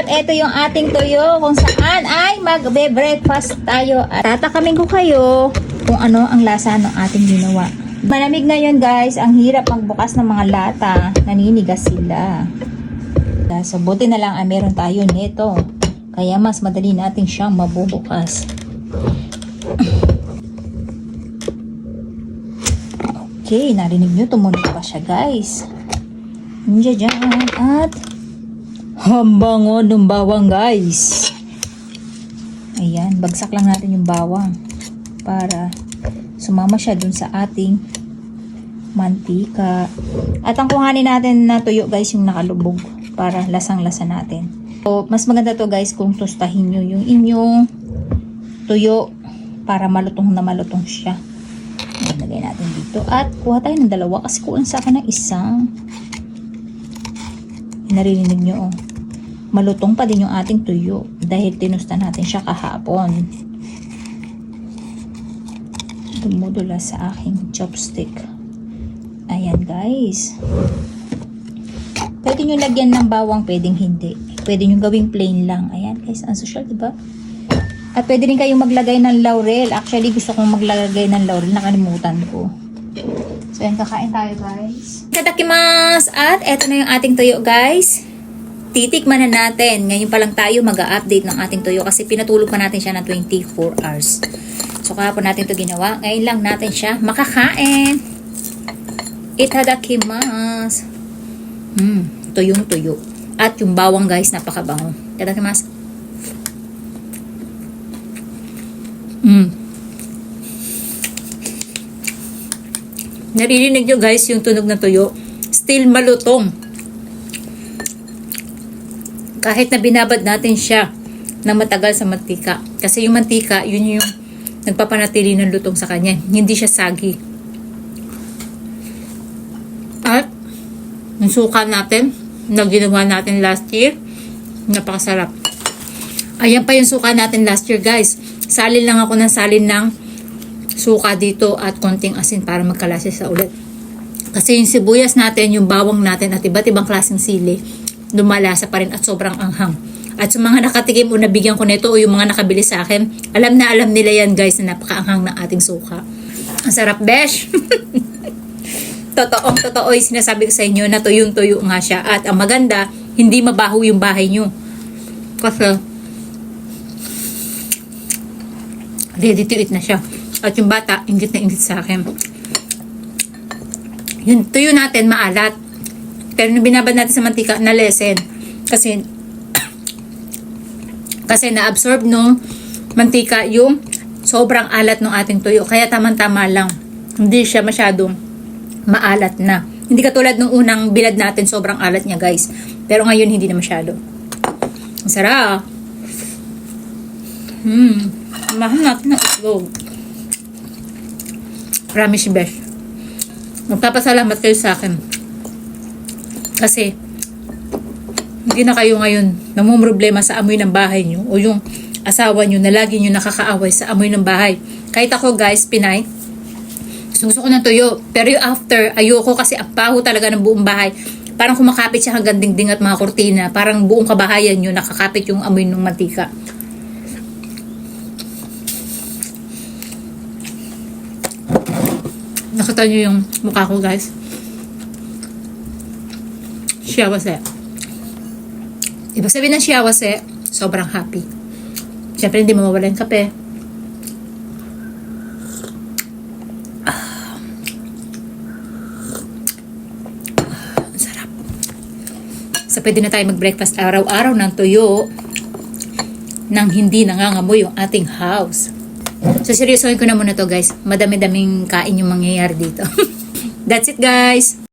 At ito yung ating tuyo kung saan ay magbe-breakfast tayo. At tatakamin ko kayo kung ano ang lasa ng ating ginawa. Malamig ngayon guys, ang hirap magbukas ng mga lata. Naninigas sila. So buti na lang ay meron tayo nito. Kaya mas madali natin siyang mabubukas. Okay, narinig nyo, tumunog pa siya guys. Dyan. At hambangon ng bawang guys. Ayan, bagsak lang natin yung bawang para sumama siya dun sa ating mantika. At ang kuhanin natin na tuyo guys yung nakalubog para lasang-lasa natin. So, mas maganda to guys kung tostahin nyo yung inyong tuyo para malutong na malutong siya. Ilagay natin dito. At kuha tayo ng dalawa kasi kulang sa akin ng isang. Naririnig nyo oh. Malutong pa din yung ating tuyo dahil tinusta natin siya kahapon. Dumudula sa aking chopstick. Ayan guys. Pwede nyo lagyan ng bawang, pwedeng hindi. Pwede nyo gawing plain lang. Ayan guys, ang social, di ba? At pwede rin kayong maglagay ng laurel. Actually, gusto kong maglagay ng laurel. Nakalimutan ko. So, yan, kakain tayo, guys. Katakimas! At eto na yung ating tuyo, guys. Titikman na natin. Ngayon pa lang tayo mag-update ng ating tuyo kasi pinatulog pa natin siya ng 24 hours. So, kahapon natin to ginawa. Ngayon lang natin siya makakain. Itadakimas! Hmm, tuyong tuyo. At yung bawang, guys, napakabango. Itadakimas! Mm. Naririnig nyo guys yung tunog ng tuyo. Still malutong. Kahit na binabad natin siya ng matagal sa mantika. Kasi yung mantika, yun yung nagpapanatili ng lutong sa kanya. Hindi siya sagi. At yung suka natin na ginawa natin last year, napakasarap. Ayan pa yung suka natin last year guys. Salin lang ako ng salin ng suka dito at konting asin para magkalasa sa ulit. Kasi yung sibuyas natin, yung bawang natin at iba't ibang klaseng sili, lumalasa pa rin at sobrang anghang. At sa mga nakatikim o nabigyan ko nito o yung mga nakabili sa akin, alam na alam nila yan guys na napakaanghang ng ating suka. Ang sarap, besh! Totoong totoo yung sinasabi ko sa inyo na tuyong-tuyo nga siya. At ang maganda, hindi mabaho yung bahay nyo. Kasi, ready to eat na siya. At yung bata, ingit na ingit sa akin. Yung tuyo natin, maalat. Pero nung binabad natin sa mantika, na lesen. Kasi, kasi na-absorb nung mantika yung sobrang alat ng ating tuyo. Kaya tamang-tama lang. Hindi siya masyadong maalat na. Hindi katulad nung unang bilad natin, sobrang alat niya guys. Pero ngayon, hindi na masyado. Ang sarap. Hmm. Mahal natin ng itlog. Promise best. Magpapasalamat kayo sa akin. Kasi, hindi na kayo ngayon namumroblema sa amoy ng bahay nyo o yung asawa nyo na lagi nyo nakakaaway sa amoy ng bahay. Kahit ako guys, Pinay, gusto ko ng tuyo. Pero yung after, ayoko kasi ang talaga ng buong bahay. Parang kumakapit siya hanggang dingding at mga kortina. Parang buong kabahayan nyo nakakapit yung amoy ng mantika. Nakita nyo yung mukha ko, guys. Siyawase. Ibig sabihin ng siyawase, sobrang happy. Siyempre, hindi mawawala yung kape. Ah. So, pwede na tayo mag-breakfast araw-araw ng tuyo nang hindi nangangamoy yung ating house. So, seryosohin ko na muna to guys. Madami-daming kain yung mangyayari dito. That's it guys!